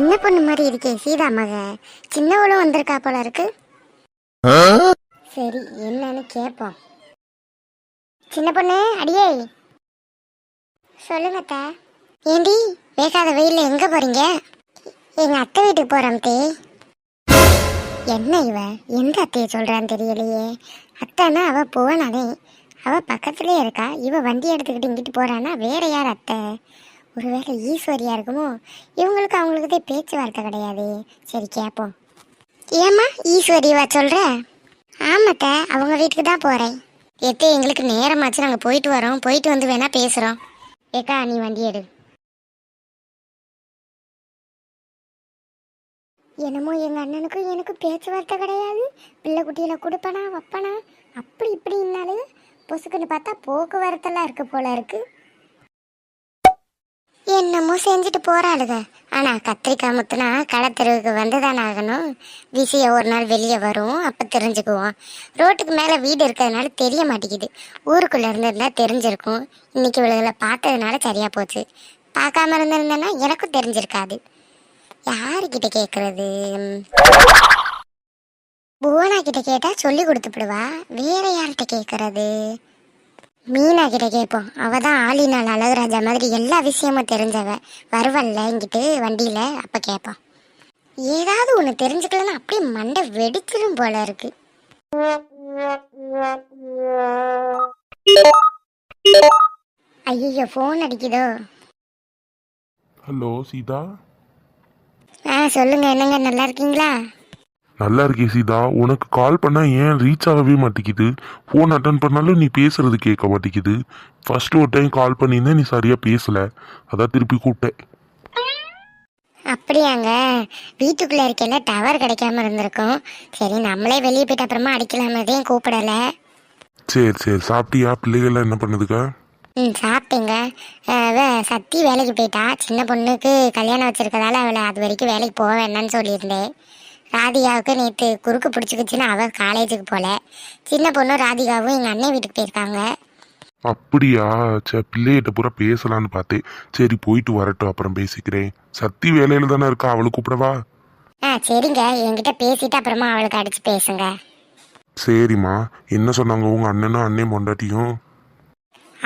சின்ன பொண்ணு மாதிரி இருக்கே சீதா மக. சின்னவளும் வந்திருக்கா போல இருக்கு. சரி என்னன்னு கேட்போம் சின்ன பொண்ணு அடியே. சொல்லுங்க அத்தை. ஏண்டி வேகாத வெயில்ல எங்க போறீங்க? எங்க அத்தை வீட்டுக்கு போறோம் தே என்ன இவ? எந்த அத்தையை சொல்றான்னு தெரியலையே. அத்தைன்னா அவ போனாலே அவ பக்கத்துலயே இருக்கா. இவ வண்டி எடுத்துக்கிட்டு இங்கிட்டு போறானா? வேற யார் அத்தை? ஒருவேளை ஈஸ்வரியா இருக்குமோ? இவங்களுக்கு அவங்களுக்கு தான் பேச்சுவார்த்தை கிடையாது. சரி கேட்போம் ஏம்மா ஈஸ்வரிவா சொல்ற? ஆமாத்த அவங்க வீட்டுக்கு தான் போறேன். எத்தே எங்களுக்கு நேரமாச்சு. நாங்கள் போயிட்டு வரோம். போயிட்டு வந்து வேணா பேசுறோம். ஏக்கா நீ வண்டி எடு. என்னமோ எங்க அண்ணனுக்கும் எனக்கு பேச்சுவார்த்தை கிடையாது. பிள்ளை குட்டியில கொடுப்பனா வப்பனா அப்படி இப்படின்னாலே பொசுக்குன்னு பார்த்தா போக்குவரத்தெல்லாம் இருக்கு போல இருக்கு. என்னமோ செஞ்சுட்டு போறாளுக. ஆனா கத்திரிக்காய் முத்துனா களத்தெருவுக்கு வந்துதானே ஆகணும். விஷயம் ஒரு நாள் வெளியே வரும் அப்ப தெரிஞ்சுக்குவோம். ரோட்டுக்கு மேல வீடு இருக்கிறதுனால தெரிய மாட்டேங்குது. ஊருக்குள்ள இருந்திருந்தா தெரிஞ்சிருக்கும். இன்னைக்கு இவளுகளை பார்த்ததுனால சரியா போச்சு. பார்க்காம இருந்திருந்தேன்னா எனக்கும் தெரிஞ்சிருக்காது. யாருக்கிட்ட கேட்குறது புவனா கிட்ட கேட்டா சொல்லி கொடுத்துப்பிடுவா. வேற யார்கிட்ட கேட்கறது மீனா கிட்ட கேட்போம் அவ தான் ஆளினால் அழகுராஜா மாதிரி எல்லா விஷயமும் தெரிஞ்சவ. வருவல்ல இங்கிட்டு வண்டியில அப்ப கேட்பான். ஏதாவது ஒன்று தெரிஞ்சுக்கலன்னா அப்படியே மண்டை வெடிச்சிடும் போல இருக்கு. ஐயோ ஃபோன் அடிக்குதோ? ஹலோ சீதா? ஆ சொல்லுங்க என்னங்க நல்லா இருக்கீங்களா? நல்லா இருக்கே சீதா. உனக்கு கால் பண்ணா ஏன் ரீச் ஆகவே மாட்டேங்குது? ஃபோன் அட்டன் பண்ணாலும் நீ பேசுறது கேட்க மாட்டேங்குது. ஃபர்ஸ்ட் ஒரு டைம் கால் பண்ணியிருந்தேன் நீ சரியா பேசல. அதான் திருப்பி கூப்பிட்டேன். அப்படியாங்க. வீட்டுக்குள்ள இருக்கையில டவர் கிடைக்காம இருந்திருக்கும். சரி நம்மளே வெளியே போயிட்டு அப்புறமா அடிக்கலாமதையும் கூப்பிடல. சரி சரி. சாப்பிட்டியா? பிள்ளைகள்லாம் என்ன பண்ணுதுக்கா ம் சாப்பிட்டேங்க. சத்தி வேலைக்கு போயிட்டா. சின்ன பொண்ணுக்கு கல்யாணம் வச்சிருக்கதால அவளை அது வரைக்கும் வேலைக்கு போக வேண்டாம்னு சொல்லியிருந்தேன். ராதிகாவுக்கு நேற்று குறுக்கு பிடிச்சிக்கிச்சுன்னு அவள் காலேஜுக்கு போகல சின்ன பொண்ணும் ராதிகாவும் எங்கள் அண்ணன் வீட்டுக்கு போயிருக்காங்க. அப்படியா? சரி பிள்ளைகிட்ட பூரா பேசலான்னு பார்த்தேன். சரி போயிட்டு வரட்டும் அப்புறம் பேசிக்கிறேன். சத்தி வேலையில தானே இருக்கா? அவளை கூப்பிடவா? ஆ சரிங்க. என்கிட்ட பேசிட்டு அப்புறமா அவளுக்கு அடிச்சு பேசுங்க. சரிம்மா. என்ன சொன்னாங்க உங்க அண்ணனும் அண்ணன் பொண்டாட்டியும்?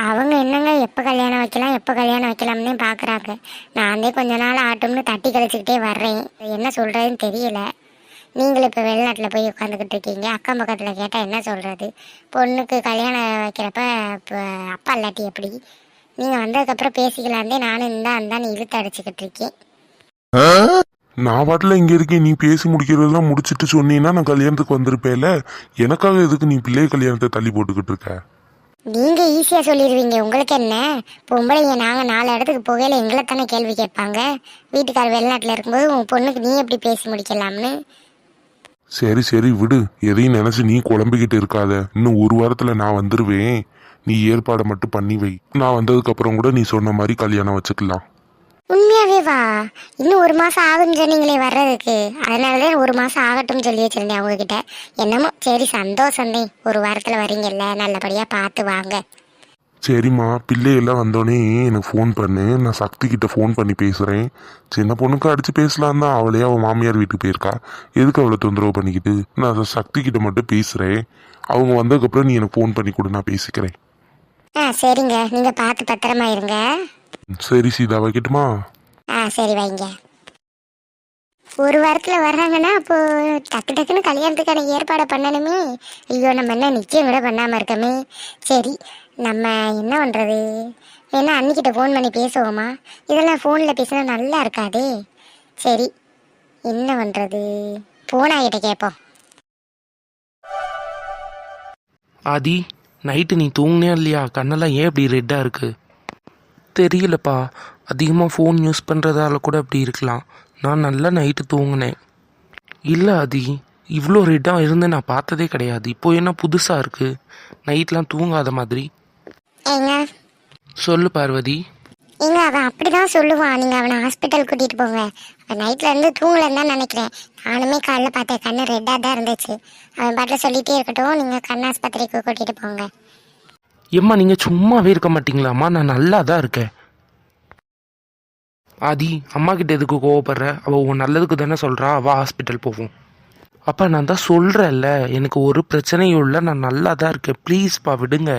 அவங்க என்னங்க எப்போ கல்யாணம் வைக்கலாம் எப்போ கல்யாணம் வைக்கலாம்னு பார்க்குறாங்க நான் வந்து கொஞ்ச நாள் ஆட்டம்னு தட்டி கழிச்சுக்கிட்டே வர்றேன். என்ன சொல்கிறதுன்னு தெரியல. நீங்களும் இப்போ வெளிநாட்டில் போய் உட்காந்துக்கிட்டு இருக்கீங்க அக்கம் பக்கத்தில் கேட்டால் என்ன சொல்கிறது பொண்ணுக்கு கல்யாணம் வைக்கிறப்ப இப்போ அப்பா இல்லாட்டி எப்படி? நீங்கள் வந்ததுக்கப்புறம் பேசிக்கலாந்தே நானும் இந்தா அந்தான்னு இழுத்து அடிச்சுக்கிட்டு இருக்கேன். நான் பாட்டில் இங்கே இருக்கேன் நீ பேசி முடிக்கிறதெல்லாம் முடிச்சிட்டு சொன்னீன்னா நான் கல்யாணத்துக்கு வந்திருப்பேல எனக்காக எதுக்கு நீ பிள்ளை கல்யாணத்தை தள்ளி போட்டுக்கிட்டு இருக்க? நீங்கள் ஈஸியாக சொல்லிடுவீங்க உங்களுக்கு என்ன? பொம்பளைங்க நாங்கள் நாலு இடத்துக்கு போகையில் எங்களை தானே கேள்வி கேட்பாங்க? வீட்டுக்கார் வெளிநாட்டில் இருக்கும்போது உன் பொண்ணுக்கு நீ எப்படி பேசி முடிக்கலாம்னு? சரி சரி விடு. எதையும் நினைச்சு நீ குழம்பிக்கிட்டு இருக்காத. இன்னும் ஒரு வாரத்துல நான் வந்துருவேன். நீ ஏற்பாடை மட்டும் பண்ணி வை. நான் வந்ததுக்கு அப்புறம் கூட நீ சொன்ன மாதிரி கல்யாணம் வச்சுக்கலாம். உண்மையாவே வா. இன்னும் ஒரு மாசம் ஆகும்னு சொன்னீங்களே வர்றதுக்கு. அதனாலதான் ஒரு மாசம் ஆகட்டும் சொல்லி வச்சிருந்தேன் உங்ககிட்ட. என்னமோ சரி சந்தோஷம் ஒரு வாரத்துல வரீங்கல்ல. நல்லபடியா பார்த்து வாங்க. சரிம்மா பிள்ளையெல்லாம் வந்தோடனே எனக்கு ஃபோன் பண்ணு. நான் சக்தி கிட்ட ஃபோன் பண்ணி பேசுறேன். சின்ன பொண்ணுக்கு அடிச்சு பேசலாம் தான் அவளே அவள் மாமியார் வீட்டுக்கு போயிருக்கா. எதுக்கு அவளை தொந்தரவு பண்ணிக்கிட்டு? நான் சக்தி கிட்ட மட்டும் பேசுறேன். அவங்க வந்ததுக்கப்புறம் நீ எனக்கு ஃபோன் பண்ணி கொடு நான் பேசிக்கிறேன். ஆ சரிங்க. நீங்க பார்த்து பத்திரமா இருங்க. சரி சீதா வைக்கட்டுமா? ஆ சரி வைங்க. ஒரு வாரத்துல வர்றாங்கன்னா அப்போ டக்கு டக்குன்னு கல்யாணத்துக்கான ஏற்பாடை பண்ணணுமே. ஐயோ நம்ம என்ன நிச்சயம் கூட பண்ணாம இருக்கமே. சரி நம்ம என்ன பண்ணுறது வேணா அன்னிக்கிட்ட ஃபோன் பண்ணி பேசுவோமா? இதெல்லாம் ஃபோனில் பேசினா நல்லா இருக்காதே. சரி என்ன பண்ணுறது போனாகிட்ட கேட்போம் ஆதி நைட்டு நீ தூங்கினே இல்லையா? கண்ணெல்லாம் ஏன் இப்படி ரெட்டாக இருக்குது தெரியலப்பா. அதிகமாக ஃபோன் யூஸ் பண்ணுறதால கூட அப்படி இருக்கலாம். நான் நல்லா நைட்டு தூங்கினேன். இல்லை ஆதி. இவ்வளோ ரெட்டாக இருந்து நான் பார்த்ததே கிடையாது. இப்போ என்ன புதுசாக இருக்குது நைட்லாம் தூங்காத மாதிரி. ஏங்க? சொல்லு பார்வதி. ஏங்க அவன் அப்படிதான் சொல்லுவான் நீங்க அவனை ஹாஸ்பிட்டல் கூட்டிட்டு போங்க. அவன் நைட்ல இருந்து தூங்கலன்னு தான் நினைக்கிறேன். நானுமே காலைல பார்த்தேன். கண்ணு ரெட்டா தான் இருந்துச்சு. அவன் பாட்டில் சொல்லிட்டே இருக்கட்டும். நீங்க கண் ஆஸ்பத்திரிக்கு கூட்டிட்டு போங்க. எம்மா நீங்கள் சும்மாவே இருக்க மாட்டீங்களாம்மா நான் நல்லா தான் இருக்கேன். ஆதி அம்மா கிட்ட எதுக்கு கோவப்படுற? அவள் உன் நல்லதுக்கு தானே சொல்கிறா வா ஹாஸ்பிட்டல் போவோம். அப்பா நான் தான் சொல்கிறேன்ல எனக்கு ஒரு பிரச்சனையும் இல்லை. நான் நல்லா தான் இருக்கேன் ப்ளீஸ்ப்பா விடுங்க.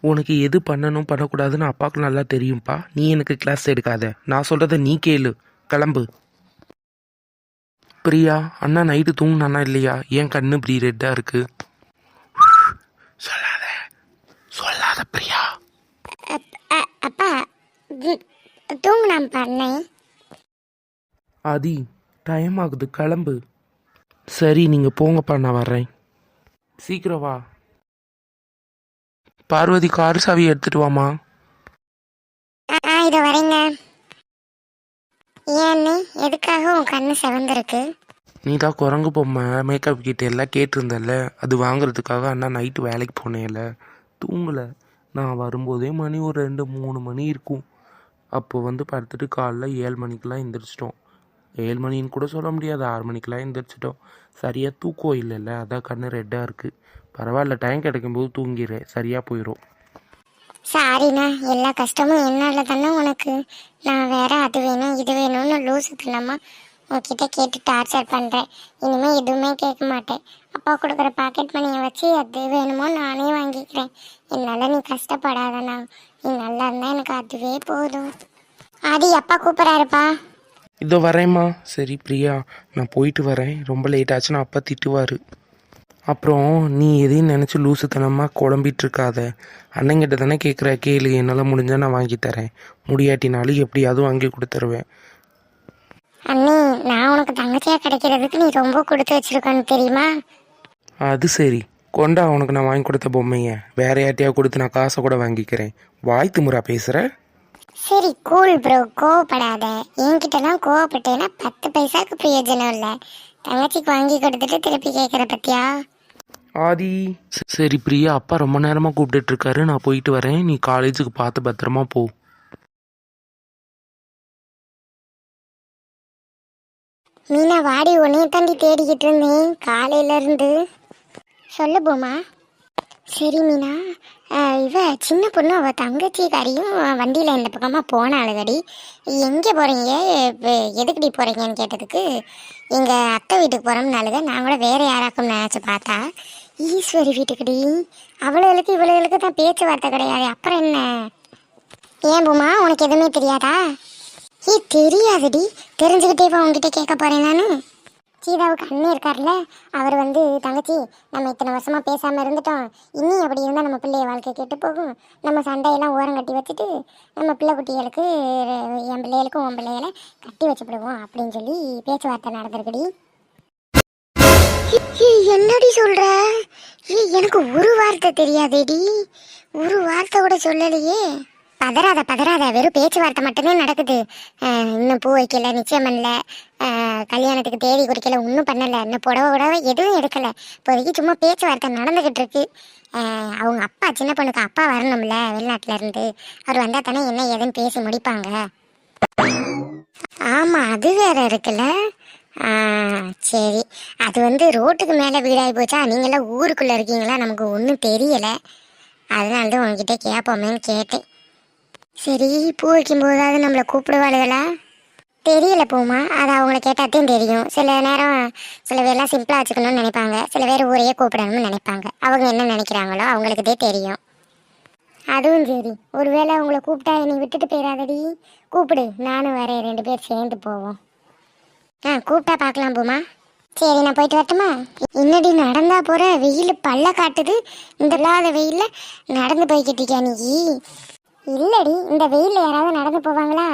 உனக்கு எது பண்ணணும் பண்ணக்கூடாதுன்னு அப்பாவுக்கு நல்லா தெரியும்ப்பா நீ எனக்கு கிளாஸ் எடுக்காத. நான் சொல்கிறத நீ கேளு. கிளம்பு. பிரியா அண்ணா நைட்டு தூங்குனானா இல்லையா? ஏன் கண்ணு இப்படி ரெட்டாக இருக்கு. சொல்லாத. சொல்லாத பிரியா. அப்பா பண்ணை ஆதி டைம் ஆகுது. கிளம்பு. சரி நீங்கள் போங்கப்பா நான் வர்றேன். சீக்கிரம் வா. பார்வதி கார் சாவி எடுத்துட்டு வாமா இதோ வரேங்க. ஏன்னு எதுக்காக உன் கண்ணு செவந்திருக்கு? நீ தான் குரங்கு பொம்மை மேக்கப் கிட்ட எல்லாம் கேட்டிருந்தல்ல அது வாங்குறதுக்காக அண்ணா நைட்டு வேலைக்கு போனேன்ல. தூங்கலை. நான் வரும்போதே மணி ஒரு ரெண்டு மூணு மணி இருக்கும். அப்போ வந்து படுத்துட்டு காலைல ஏழு மணிக்கெலாம் எந்திரிச்சிட்டோம். ஏழு மணின்னு கூட சொல்ல முடியாது. ஆறு மணிக்கெலாம் எழுந்திரிச்சிட்டோம் சரியாக தூக்கம் இல்லைல்ல. அதான் கண்ணு ரெட்டாக இருக்குது பரவாயில்ல டைம் கிடைக்கும்போது தூங்கிடுறேன் சரியாக போயிடும் சாரிண்ணா எல்லா கஷ்டமும் என்னால் தானே உனக்கு. நான் வேற அது வேணும் இது வேணும்னு லூசு தினமா உன்கிட்ட கேட்டு டார்ச்சர் பண்ணுறேன் இனிமேல் எதுவுமே கேட்க மாட்டேன். அப்பா கொடுக்குற பாக்கெட் மணியை வச்சு எது வேணுமோ நானே வாங்கிக்கிறேன். என்னால் நீ கஷ்டப்படாதண்ணா. நீ நல்லா இருந்தால் எனக்கு அதுவே போதும். ஆதி அப்பா கூப்பிட்றாருப்பா. இதோ வரேம்மா. சரி பிரியா நான் போயிட்டு வரேன். ரொம்ப லேட் ஆச்சுன்னா அப்பா திட்டுவார். அப்புறம் நீ எதையும் நினச்சி லூசுத்தனமாக குழம்பிட்டு இருக்காத அண்ணங்கிட்ட தானே கேட்குற கேளு என்னால் முடிஞ்சால் நான் வாங்கி தரேன். முடியாட்டினாலும் எப்படியாவது வாங்கி கொடுத்துருவேன் அண்ணி நான் உனக்கு தங்கச்சியாக கிடைக்கிறதுக்கு நீ ரொம்ப கொடுத்து வச்சிருக்கன்னு தெரியுமா? அது சரி. கொண்டா உனக்கு நான் வாங்கி கொடுத்த பொம்மைய. வேற யார்ட்டையா கொடுத்து நான் காசை கூட வாங்கிக்கிறேன். வாய் திமுறா பேசுகிற சரி கூல் ப்ரோ கோவப்படாத. என்கிட்டலாம் கோவப்பட்டேன்னா பத்து பைசாக்கு பிரயோஜனம் இல்லை. தங்கச்சிக்கு வாங்கி கொடுத்துட்டு திருப்பி கேட்குற பத்தியா? ஆதி. சரி பிரியா அப்பா ரொம்ப நேரமாக கூப்பிட்டுட்டு இருக்காரு நான் போயிட்டு வரேன். நீ காலேஜுக்கு பார்த்து பத்திரமா போ. மீனா வாடி உன்னைய தாண்டி தேடிக்கிட்டு இருந்தேன். காலையில இருந்து. சொல்லு போமா. சரி மீனா. இவ சின்ன பொண்ணு அவள் தங்கச்சிக்காரியும் வண்டியில் இந்த பக்கமாக போனாளுகடி. எங்கே போகிறீங்க எதுக்குடி போகிறீங்கன்னு கேட்டதுக்கு எங்கள் அத்தை வீட்டுக்கு போகிறோம்னாலுங்க நான் கூட வேறு யாராக்கும் நினச்சி பார்த்தா ஈஸ்வரி வீட்டுக்குடி. அவளுகளுக்கு இவளுகளுக்கு தான் பேச்சுவார்த்தை கிடையாது. அப்புறம் என்ன? ஏன் பூமா உனக்கு எதுவுமே தெரியாதா? ஏ தெரியாதுடி. தெரிஞ்சுக்கிட்டே இப்போ உங்ககிட்ட கேட்க போகிறேன் நான். சீதாவுக்கு அண்ணன் இருக்கார்ல அவர் வந்து தங்கச்சி நம்ம இத்தனை வருஷமாக பேசாமல் இருந்துட்டோம். இனி அப்படி இருந்தால் நம்ம பிள்ளைய வாழ்க்கை கெட்டு போகும். நம்ம சண்டையெல்லாம் ஓரம் கட்டி வச்சுட்டு நம்ம பிள்ளை குட்டிகளுக்கு என் பிள்ளைகளுக்கும் உன் பிள்ளைகளை கட்டி வச்சுப்பிடுவோம் அப்படின்னு சொல்லி பேச்சுவார்த்தை நடந்திருக்குடி. என்னடி சொல்ற? ஏய், எனக்கு ஒரு வார்த்தை தெரியாதேடி. ஒரு வார்த்தை கூட சொல்லலையே. பதறாத பதறாத. வெறும் பேச்சுவார்த்தை மட்டுமே நடக்குது. இன்னும் பூ வைக்கல நிச்சயம் பண்ணல. கல்யாணத்துக்கு தேதி குறிக்கல ஒன்றும் பண்ணலை. இன்னும் புடவை உடவை எதுவும் எடுக்கல. இப்போதைக்கு சும்மா பேச்சுவார்த்தை நடந்துகிட்டு இருக்கு அவங்க அப்பா சின்ன பொண்ணுக்கு அப்பா வரணும்ல வெளிநாட்டுல இருந்து. அவர் வந்தா தானே என்ன ஏதுன்னு பேசி முடிப்பாங்க. ஆமா அது வேற இருக்குல்ல. சரி. அது வந்து ரோட்டுக்கு மேலே வீடாகி போச்சா? நீங்களாம் ஊருக்குள்ளே இருக்கீங்களா? நமக்கு ஒன்றும் தெரியலை. அதனால தான் உங்ககிட்ட கேட்போமேன்னு கேட்டேன். சரி பூ வைக்கும்போதாவது நம்மளை கூப்பிடுவாளுகளா? தெரியல போமா அது அவங்கள கேட்டாத்தையும் தெரியும். சில நேரம் சில பேர்லாம் சிம்பிளாக வச்சுக்கணும்னு நினைப்பாங்க. சில பேர் ஊரையே கூப்பிடணும்னு நினைப்பாங்க. அவங்க என்ன நினைக்கிறாங்களோ அவங்களுக்குதே தெரியும். அதுவும் சரி. ஒருவேளை அவங்கள கூப்பிட்டா என்னை விட்டுட்டு போயிடாதடி கூப்பிடு நானும் வரேன். ரெண்டு பேர் சேர்ந்து போவோம். ஆ கூப்பிட்டா பார்க்கலாம் போமா. சரி நான் போயிட்டு வரட்டுமா? என்னடி நடந்தா போகிற வெயில் பல்ல காட்டுது. இந்த இல்லாத வெயிலில் நடந்து போய்கிட்டு இருக்கியா நீ? இல்லடி இந்த வெயிலில் யாராவது நடந்து போவாங்களா?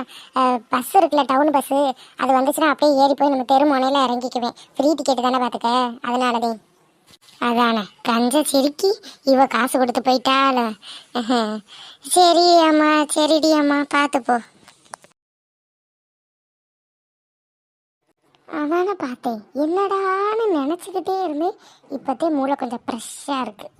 பஸ் இருக்குல்ல டவுன் பஸ்ஸு அது வந்துச்சுன்னா அப்படியே ஏறி போய் நம்ம தெரு முனையில் இறங்கிக்குவேன். ஃப்ரீ டிக்கெட் தானே பார்த்துக்க? அதனாலதே. அதானே. கஞ்ச சிரிக்கி இவ காசு கொடுத்து போயிட்டால சரி அம்மா சரிடி அம்மா பார்த்துப்போ அதானே பார்த்தேன். என்னடான்னு நினச்சிக்கிட்டே இருந்தேன். இப்போத்தே மூளை கொஞ்சம் ஃப்ரெஷ்ஷாக இருக்குது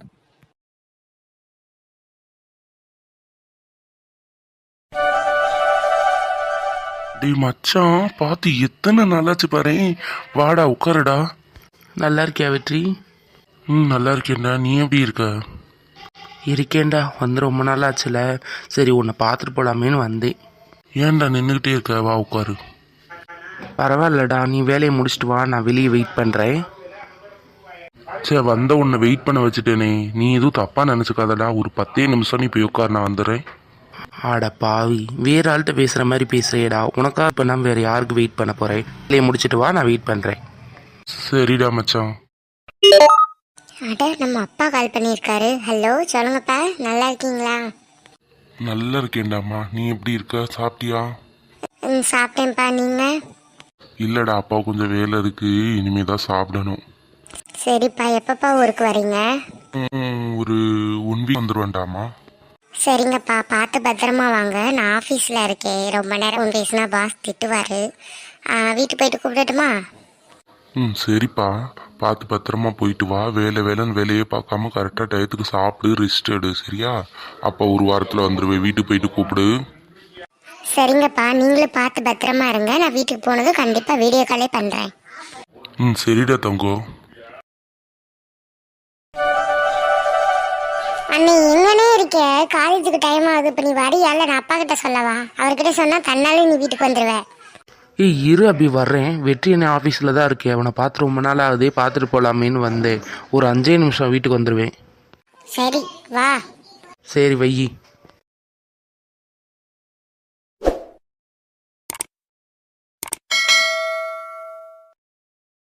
டேய் மச்சான் பார்த்து எத்தனை நாளாச்சு பாரு. வாடா உட்காருடா. நல்லா இருக்கியா வெற்றி? ம் நல்லா இருக்கேன்டா. நீ எப்படி இருக்க? இருக்கேன்டா. வந்து ரொம்ப நாள் ஆச்சுல சரி உன்னை பார்த்துட்டு போகலாமேன்னு வந்தேன். ஏன்டா நின்றுக்கிட்டே இருக்க? வா உட்காரு. பரவாயில்லடா. நீ வேலையை முடிச்சிட்டு வா. நான் வெளியே வெயிட் பண்ணுறேன் சே வந்த உன்னை வெயிட் பண்ண வச்சுட்டேனே. நீ எதுவும் தப்பா நினச்சிக்காதடா. ஒரு பத்தே நிமிஷம் நீ போய் உட்கார். நான் வந்துடுறேன். ஆட பாவி வேற ஆள்கிட்ட பேசுகிற மாதிரி பேசுறியேடா. உனக்கா இப்போ நான் வேறு யாருக்கு வெயிட் பண்ண போகிறேன் வேலையை முடிச்சிட்டு வா நான் வெயிட் பண்ணுறேன் சரிடா மச்சான். அட நம்ம அப்பா கால் பண்ணியிருக்காரு. ஹலோ சொல்லுங்கப்பா நல்லா இருக்கீங்களா? நல்லா இருக்கேன்டாம்மா. நீ எப்படி இருக்க? சாப்பிட்டியா? ம் சாப்பிட்டேன்ப்பா. நீங்கள் இல்லடா அப்பா கொஞ்சம் வேலை இருக்கு. இனிமே தான் சாப்பிடணும். சரிப்பா எப்பப்பா ஊருக்கு வரீங்க? ம், ஒரு ஒன் வீக் வந்துடுவேன்டாமா சரிங்கப்பா பார்த்து பத்திரமா வாங்க. நான் ஆஃபீஸில் இருக்கேன். ரொம்ப நேரம் பேசினா பாஸ் திட்டுவார். வீட்டுக்கு போயிட்டு கூப்பிடட்டுமா? ம் சரிப்பா. பார்த்து பத்திரமா போயிட்டு வா. வேலை வேலைன்னு வேலையே பார்க்காம கரெக்டாக டயத்துக்கு சாப்பிடு ரெஸ்ட் எடு சரியா? அப்போ ஒரு வாரத்தில் வந்துடுவேன் வீட்டுக்கு போயிட்டு கூப்பிடு. சரிங்கப்பா நீங்களும் பார்த்து பத்திரமா இருங்க. நான் வீட்டுக்கு போனதும் கண்டிப்பாக வீடியோ காலே பண்ணுறேன் ம் சரிடா தங்கோ. அண்ணே எங்கனே இருக்க? காலேஜுக்கு டைம் ஆகுது. இப்போ நீ வரியால நான் அப்பா கிட்ட சொல்லவா? அவர்கிட்ட சொன்னால் தன்னாலே நீ வீட்டுக்கு வந்துடுவேன் ஏய் இரு அப்படி வர்றேன். வெற்றி என்ன ஆஃபீஸில் தான் இருக்கேன் அவனை பார்த்து ரொம்ப நாள் ஆகுதே பார்த்துட்டு போகலாமேன்னு வந்தேன். ஒரு அஞ்சே நிமிஷம் வீட்டுக்கு வந்துடுவேன் சரி வா. சரி வையி.